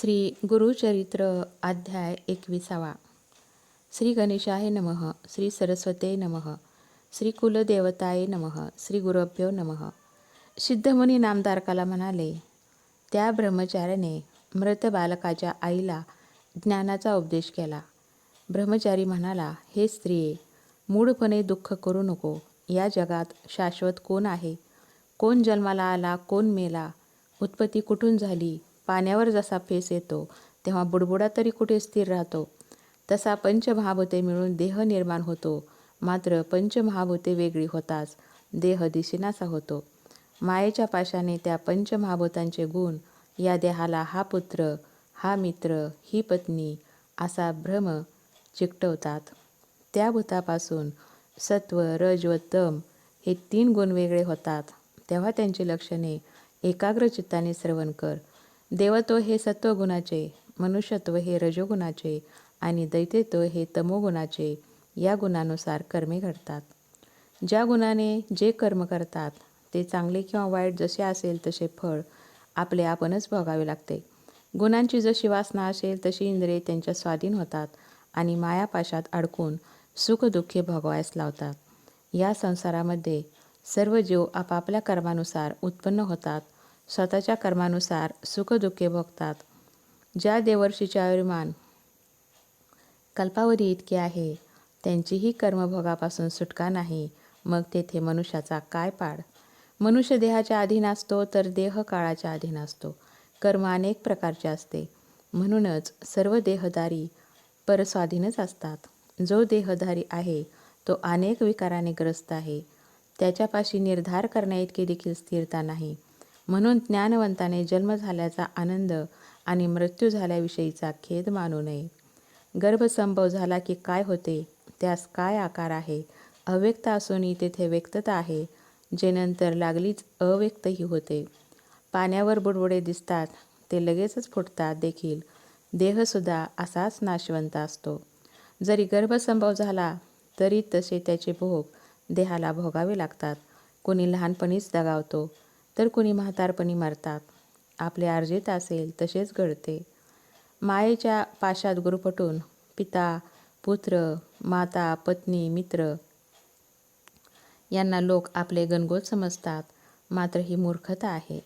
श्री गुरुचरित्र अध्याय एकविसावा. श्री गणेशाय नमः श्री सरस्वते नमः श्री कुलदेवताय नमः श्री गुरुभ्यो नमः. सिद्धमुनी नामधारकाला म्हणाले त्या ब्रह्मचार्याने मृत बालकाच्या आईला ज्ञानाचा उपदेश केला. ब्रह्मचारी म्हणाला हे स्त्रिये मूढपणे दुःख करू नको. या जगात शाश्वत कोण आहे? कोण जन्माला आला कोण मेला? उत्पत्ती कुठून झाली? पाण्यावर जसा फेस येतो तेव्हा बुडबुडा तरी कुठे स्थिर राहतो. तसा पंचमहाभूते मिळून देह निर्माण होतो. मात्र पंचमहाभूते वेगळी होताच. देह दिशिनासा होतो. मायेच्या पाशाने त्या पंचमहाभूतांचे गुण या देहाला हा पुत्र हा मित्र ही पत्नी असा भ्रम चिकटवतात. त्या भूतापासून सत्व रज व तम हे तीन गुण वेगळे होतात. तेव्हा त्यांची लक्षणे एकाग्र चित्ताने श्रवण कर देवत्व हे सत्वगुणाचे मनुष्यत्व हे रजोगुणाचे आणि दैत्यत्व हे तमोगुणाचे या गुणानुसार कर्मे घडतात. ज्या गुणाने जे कर्म करतात ते चांगले किंवा वाईट जसे असेल तसे फळ आपले आपणच भोगावे लागते. गुणांची जशी वासना असेल तशी इंद्रिये त्यांच्या स्वाधीन होतात आणि मायापाशात अडकून सुखदुःखे भोगवायस लावतात. या संसारामध्ये सर्व जीव आपापल्या कर्मानुसार उत्पन्न होतात स्वतःच्या कर्मानुसार सुखदुःखे भोगतात. ज्या देवर्षीचे आयुर्मान कल्पावधी इतके आहे त्यांचीही कर्मभोगापासून सुटका नाही मग तेथे मनुष्याचा काय पाड? मनुष्य देहाच्या अधीन असतो तर देह काळाच्या अधीन असतो. कर्म अनेक प्रकारचे असते. म्हणूनच सर्व देहदारी परस्वाधीनच असतात. जो देहधारी आहे तो अनेक विकाराने ग्रस्त आहे. त्याच्यापाशी निर्धार करण्याइतकी देखील स्थिरता नाही. म्हणून ज्ञानवंताने जन्म झाल्याचा आनंद आणि मृत्यू झाल्याविषयीचा खेद मानू नये. गर्भसंभव झाला की काय होते? त्यास काय आकार आहे? अव्यक्त असूनही तेथे व्यक्तता आहे जे नंतर लागलीच अव्यक्तही होते. पाण्यावर बुडबुडे दिसतात ते लगेचच फुटतात देखील. देहसुद्धा असाच नाशवंत असतो. जरी गर्भसंभव झाला तरी तसे त्याचे भोग देहाला भोगावे लागतात. कोणी लहानपणीच दगावतो. तर कुणी म्हातारपणी मरतात. आपले अर्जित असेल तसेच घडते. मायेच्या पाशात गुरुपटून पिता पुत्र माता पत्नी मित्र यांना लोक आपले गणगोत समजतात. मात्र ही मूर्खता आहे.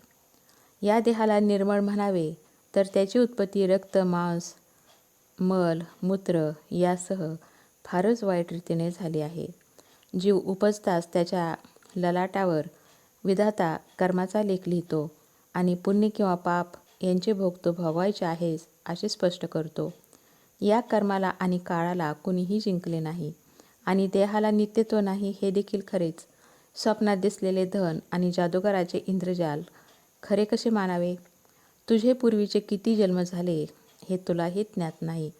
या देहाला निर्मळ म्हणावे तर त्याची उत्पत्ती रक्त मांस मल मूत्र यासह फारच वाईट रीतीने झाली आहे. जीव उपजताच त्याच्या ललाटावर विधाता कर्माचा लेख लिहितो आणि पुण्य किंवा पाप यांचे भोग तो भोगवायचे आहेस असे स्पष्ट करतो. या कर्माला आणि काळाला कुणीही जिंकले नाही आणि देहाला नित्यत्व नाही हे देखील खरेच. स्वप्नात दिसलेले धन आणि जादूगाराचे इंद्रजाल खरे कसे मानावे? तुझे पूर्वीचे किती जन्म झाले हे तुलाही ज्ञात नाही.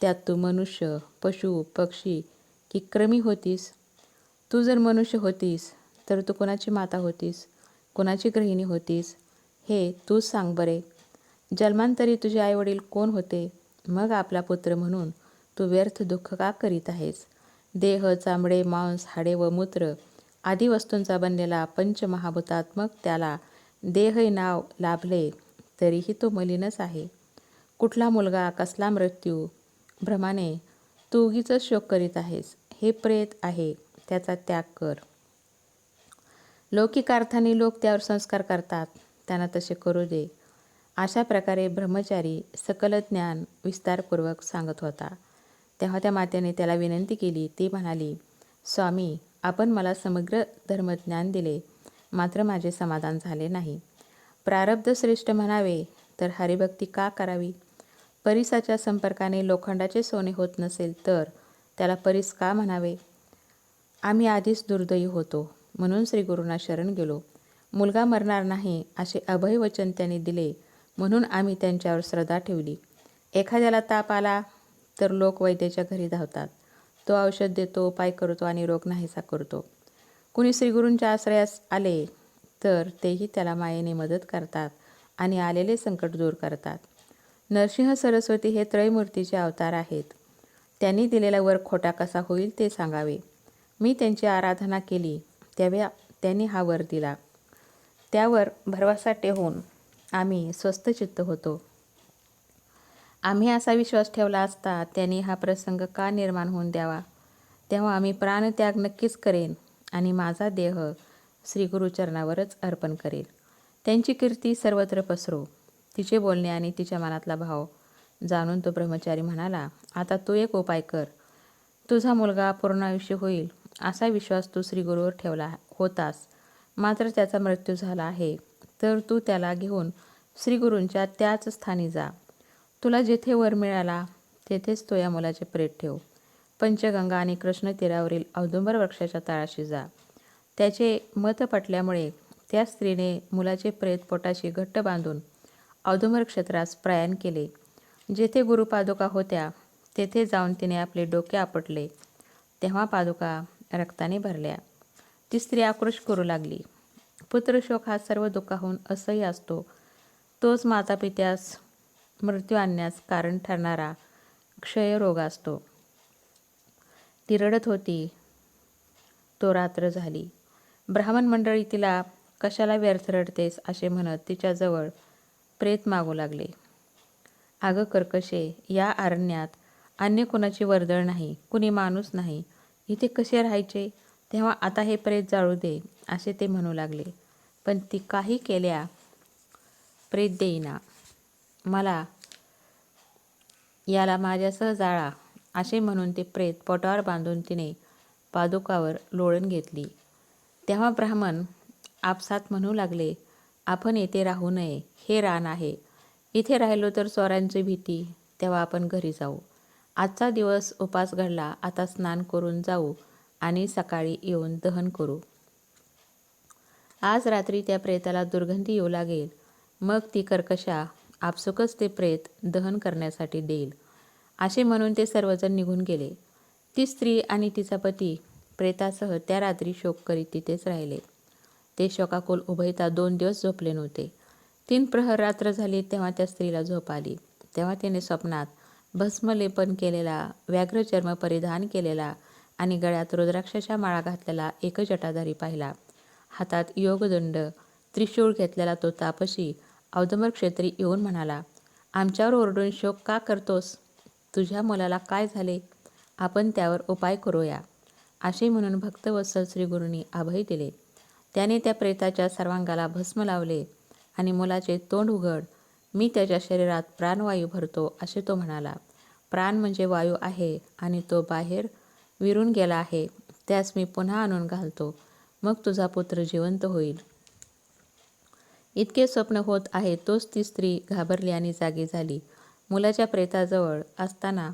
त्यात तू मनुष्य पशु पक्षी की क्रमी होतीस. तू जर मनुष्य होतीस तर तू कोणाची माता होतीस? कोणाची गृहिणी होतीस? हे तूच सांग बरे. जन्मांतरी तुझे आईवडील कोण होते? मग आपला पुत्र म्हणून तू व्यर्थ दुःख का करीत आहेस? देह चांबडे मांस हाडे व मूत्र आदी वस्तूंचा बनलेला पंचमहाभूतात्मक त्याला देह नाव लाभले तरीही तो मलिनच आहे. कुठला मुलगा कसला मृत्यू? भ्रमाने तू उगीच शोक करीत आहेस. हे प्रेत आहे. त्याचा त्याग कर. लौकिक अर्थाने लोक त्यावर संस्कार करतात. त्यांना तसे करू दे. अशा प्रकारे ब्रह्मचारी सकल ज्ञान विस्तारपूर्वक सांगत होता. तेव्हा त्या मातेने त्याला विनंती केली. ती म्हणाली स्वामी आपण मला समग्र धर्मज्ञान दिले. मात्र माझे समाधान झाले नाही. प्रारब्ध श्रेष्ठ म्हणावे तर हरिभक्ती का करावी? परिसाच्या संपर्काने लोखंडाचे सोने होत नसेल तर त्याला परिस का म्हणावे? आम्ही आधीच दुर्दैवी होतो. म्हणून श्रीगुरुना शरण गेलो. मुलगा मरणार नाही असे अभय वचन त्यांनी दिले म्हणून आम्ही त्यांच्यावर श्रद्धा ठेवली. एखाद्याला ताप आला तर लोक वैद्याच्या घरी धावतात. तो औषध देतो उपाय करतो आणि रोग नाहीसा करतो. कुणी श्रीगुरूंच्या आश्रयास आले तर तेही त्याला मायेने मदत करतात आणि आलेले संकट दूर करतात. नरसिंह सरस्वती हे त्रयमूर्तीचे अवतार आहेत. त्यांनी दिलेला वर खोटा कसा होईल ते सांगावे. मी त्यांची आराधना केली. तेव्हा त्यांनी हा वर दिला. त्यावर भरवसा ठेवून आम्ही स्वस्थचित्त होतो. आम्ही असा विश्वास ठेवला असता त्यांनी हा प्रसंग का निर्माण होऊन द्यावा? तेव्हा आम्ही प्राणत्याग नक्कीच करेन आणि माझा देह श्रीगुरुचरणावरच अर्पण करेल त्यांची कीर्ती सर्वत्र पसरो. तिचे बोलणे आणि तिच्या मनातला भाव जाणून तो ब्रह्मचारी म्हणाला आता तू एक उपाय कर. तुझा मुलगा पूर्ण आयुष्य होईल. असा विश्वास तू श्रीगुरूवर ठेवला होतास. मात्र त्याचा मृत्यू झाला आहे. तर तू त्याला घेऊन श्रीगुरूंच्या त्याच स्थानी जा. तुला जेथे वर मिळाला तेथेच तो या मुलाचे प्रेत ठेव. पंचगंगा आणि कृष्ण तीरावरील औदुंबर वृक्षाच्या तळाशी जा. त्याचे मत पटल्यामुळे त्या स्त्रीने मुलाचे प्रेत पोटाशी घट्ट बांधून औदुंबर क्षेत्रास प्रयाण केले. जेथे गुरुपादुका होत्या तेथे जाऊन तिने आपले डोके आपटले. तेव्हा पादुका रक्ताने भरल्या. ती स्त्री आक्रोश करू लागली. पुत्रशोक हा सर्व दुःखाहून असह्य असतो. तोच मातापित्यास मृत्यू आणण्यास कारण ठरणारा क्षयरोग असतो. ती रडत होती. तो रात्र झाली. ब्राह्मण मंडळी तिला कशाला व्यर्थ रडतेस? असे म्हणत तिच्याजवळ प्रेत मागू लागले. अगं कर्कशे या अरण्यात अन्य कुणाची वर्दळ नाही कुणी माणूस नाही. इथे कसे राहायचे? तेव्हा आता हे प्रेत जाळू दे असे ते म्हणू लागले. पण ती काही केल्या प्रेत देईना. मला याला माझ्यासह जाळा असे म्हणून ते प्रेत पोटावर बांधून तिने पादुकावर लोळण घेतली. तेव्हा ब्राह्मण आपसात म्हणू लागले आपण येथे राहू नये हे रान आहे. इथे राहिलो तर चोरांची भीती तेव्हा आपण घरी जाऊ. आजचा दिवस उपास घडला आता स्नान करून जाऊ आणि सकाळी येऊन दहन करू. आज रात्री त्या प्रेताला दुर्गंधी येऊ लागेल. मग ती कर्कशा आपसुकच ते प्रेत दहन करण्यासाठी देईल असे म्हणून ते सर्वजण निघून गेले. ती स्त्री आणि तिचा पती प्रेतासह त्या रात्री शोक करीत तिथेच राहिले. ते शोकाकुल उभयता दोन दिवस झोपले नव्हते. तीन प्रहर रात्र झाली तेव्हा त्या स्त्रीला झोप आली. तेव्हा तिने स्वप्नात भस्मलेपन केलेला व्याघ्रचर्म परिधान केलेला आणि गळ्यात रुद्राक्षाच्या माळा घातलेला एक जटाधारी पाहिला. हातात योगदंड त्रिशूळ घेतलेला तो तापशी औदंबर क्षेत्री येऊन म्हणाला आमच्यावर ओरडून शोक का करतोस? तुझ्या मुलाला काय झाले? आपण त्यावर उपाय करूया. असे म्हणून भक्तवत्सल श्रीगुरूंनी अभय दिले. त्याने त्या प्रेताच्या सर्वांगाला भस्म लावले आणि मुलाचे तोंड उघड मी त्याच्या शरीरात प्राणवायू भरतो असे तो म्हणाला. प्राण म्हणजे वायू आहे आणि तो बाहेर विरून गेला आहे त्यास मी पुन्हा आणून घालतो. मग तुझा पुत्र जिवंत होईल. इतके स्वप्न होत आहे तोच ती स्त्री घाबरली आणि जागी झाली. मुलाच्या प्रेताजवळ असताना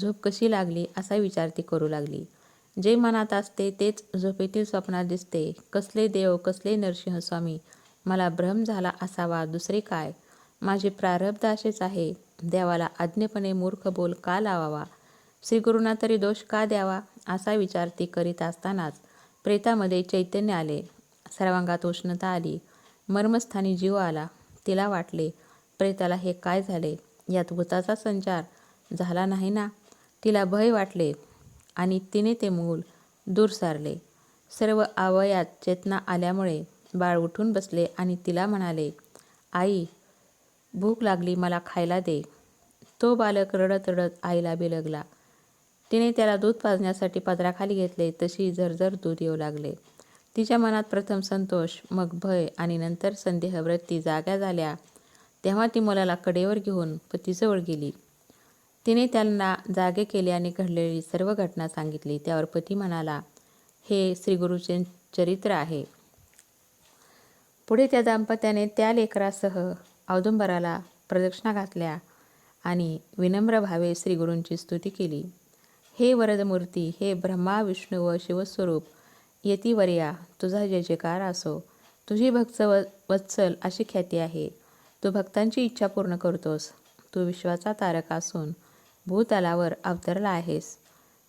झोप कशी लागली असा विचार ती करू लागली. जे मनात असते तेच झोपेतील स्वप्नात दिसते. कसले देव कसले नरसिंहस्वामी मला भ्रम झाला असावा दुसरे काय? माझे प्रारब्ध असेच आहे. देवाला आज्ञेपणे मूर्ख बोल का लावावा? श्रीगुरूंना तरी दोष का द्यावा? असा विचार ती करीत असतानाच प्रेतामध्ये चैतन्य आले. सर्वांगात उष्णता आली. मर्मस्थानी जीव आला. तिला वाटले प्रेताला हे काय झाले? यात भूताचा संचार झाला नाही ना? तिला भय वाटले आणि तिने ते मूल दूर सारले. सर्व आवयात चेतना आल्यामुळे बाळ उठून बसले आणि तिला म्हणाले आई भूक लागली मला खायला दे. तो बालक रडत रडत आईला बिलगला. तिने त्याला दूध पाजण्यासाठी पदराखाली घेतले तशी झरझर दूध येऊ लागले. तिच्या मनात प्रथम संतोष मग भय आणि नंतर संदेहवृत्ती जाग्या झाल्या. तेव्हा ती मुलाला कडेवर घेऊन पतीजवळ गेली. तिने त्यांना जागे केले आणि घडलेली सर्व घटना सांगितली. त्यावर पती म्हणाला हे श्रीगुरूचे चरित्र आहे. पुढे त्या दाम्पत्याने त्या लेकरासह औदुंबराला प्रदक्षिणा घातल्या आणि विनम्र भावे श्रीगुरूंची स्तुती केली. हे वरदमूर्ती हे ब्रह्मा विष्णू व शिवस्वरूप यतीवर्या तुझा जय जयकार असो. तुझी भक्त व वत्सल अशी ख्याती आहे. तू भक्तांची इच्छा पूर्ण करतोस. तू विश्वाचा तारक असून भूतलावर अवतरला आहेस.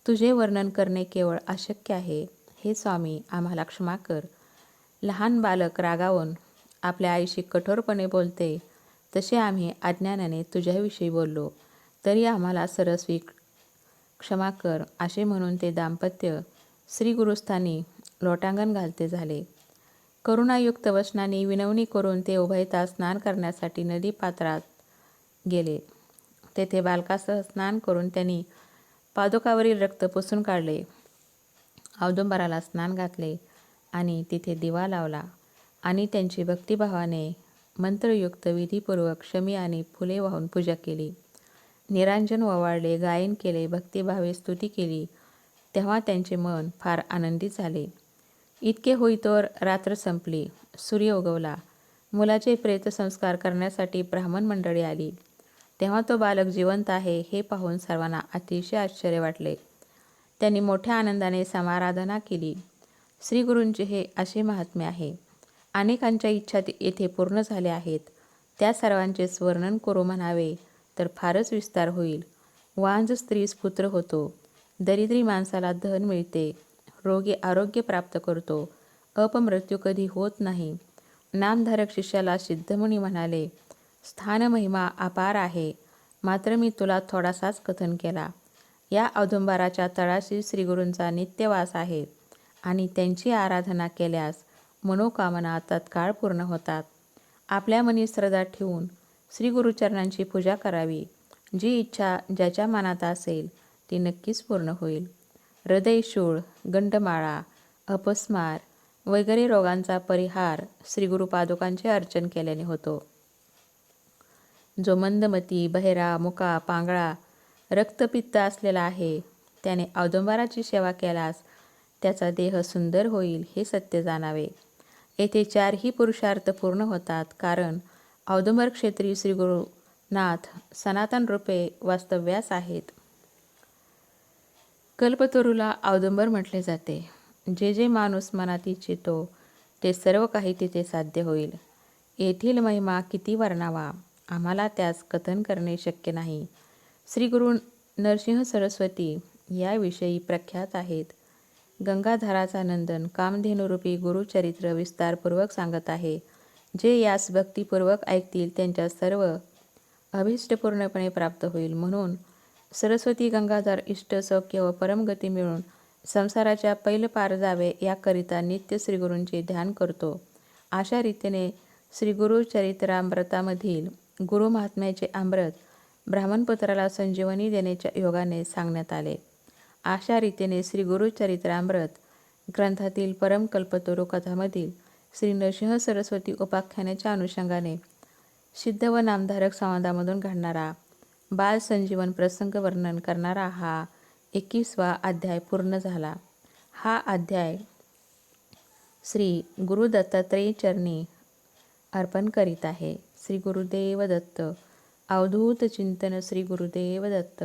तुझे वर्णन करणे केवळ अशक्य आहे. हे स्वामी आम्हाला क्षमा कर. लहान बालक रागावून आपल्या आईशी कठोरपणे बोलते तसे आम्ही अज्ञानाने तुझ्याविषयी बोललो. तरी आम्हाला सरस्वी क्षमा कर असे म्हणून ते दाम्पत्य श्री गुरुस्थानी लोटांगण घालते झाले. करुणायुक्त वचनाने विनवणी करून ते उभयता स्नान करण्यासाठी नदी पात्रात गेले. तेथे बालकासह स्नान करून त्यांनी पादुकावरील रक्त पुसून काढले. औदुंबराला स्नान घातले आणि तिथे दिवा लावला आणि त्यांची भक्तिभावाने मंत्रयुक्त विधीपूर्वक शमी आणि फुले वाहून पूजा केली. निरांजन ओवाळले गायन केले भक्तिभावे स्तुती केली. तेव्हा त्यांचे मन फार आनंदित झाले. इतके होईतोवर रात्र संपली. सूर्य उगवला. मुलाचे प्रेतसंस्कार करण्यासाठी ब्राह्मण मंडळी आली. तेव्हा तो बालक जिवंत आहे हे पाहून सर्वांना अतिशय आश्चर्य वाटले. त्यांनी मोठ्या आनंदाने समाराधना केली. श्रीगुरूंचे हे असे महात्म्य आहे. अनेकांच्या इच्छा ते- येथे पूर्ण झाल्या आहेत. त्या सर्वांचेच वर्णन करू म्हणावे तर फारच विस्तार होईल. वांज स्त्रीस पुत्र होतो. दरिद्री माणसाला धन मिळते. रोगी आरोग्य प्राप्त करतो. अपमृत्यू कधी होत नाही. नामधारक शिष्याला सिद्धमुनी म्हणाले स्थान महिमा अपार आहे. मात्र मी तुला थोडासाच कथन केला. या औदुंबराच्या तळाशी श्रीगुरूंचा नित्यवास आहे आणि त्यांची आराधना केल्यास मनोकामना तत्काळ पूर्ण होतात. आपल्या मनी श्रद्धा ठेवून श्री गुरुचरणांची पूजा करावी. जी इच्छा ज्याच्या मनात असेल ती नक्कीच पूर्ण होईल. हृदयशूळ गंडमाळा अपस्मार वगैरे रोगांचा परिहार श्रीगुरुपादुकांचे अर्चन केल्याने होतो. जो मंदमती बहिरा मुका पांगळा रक्तपित्त असलेला आहे त्याने औदुंबराची सेवा केल्यास त्याचा देह सुंदर होईल हे सत्य जाणावे. येथे चारही पुरुषार्थ पूर्ण होतात. कारण औदुंबर क्षेत्री श्री गुरुनाथ सनातन रूपे वास्तव्यास आहेत. कल्पतरूला औदुंबर म्हटले जाते. जे जे माणूस मनात इच्छितो ते सर्व काही तिथे साध्य होईल. येथील महिमा किती वर्णावा? आम्हाला त्यास कथन करणे शक्य नाही. श्री गुरु नरसिंह सरस्वती याविषयी प्रख्यात आहेत. गंगाधराचा नंदन कामधेनुरूपी गुरुचरित्र विस्तारपूर्वक सांगत आहे जे यास भक्तिपूर्वक ऐकतील त्यांच्या सर्व अभिष्ट पूर्णपणे प्राप्त होईल. म्हणून सरस्वती गंगाधर इष्ट सौख्य व परमगती मिळून संसाराच्या पैल पार जावे याकरिता नित्य श्रीगुरूंचे ध्यान करतो. अशा रीतीने श्रीगुरुचरित्रामृतामधील गुरु महात्म्याचे अमृत ब्राह्मणपुत्राला संजीवनी देण्याच्या योगाने सांगण्यात आले. अशा रीतीने श्री गुरुचरित्रामृत ग्रंथातील परमकल्पतरू कथामधील श्री नरसिंह सरस्वती उपाख्यानाच्या अनुषंगाने सिद्ध व नामधारक संवादामधून घडणारा बाल संजीवन प्रसंग वर्णन करणारा हा एकवीसवा अध्याय पूर्ण झाला. हा अध्याय श्री गुरु दत्तात्रेय चरणी अर्पण करीत आहे. श्री गुरुदेव दत्त अवधूत चिंतन श्री गुरुदेव दत्त.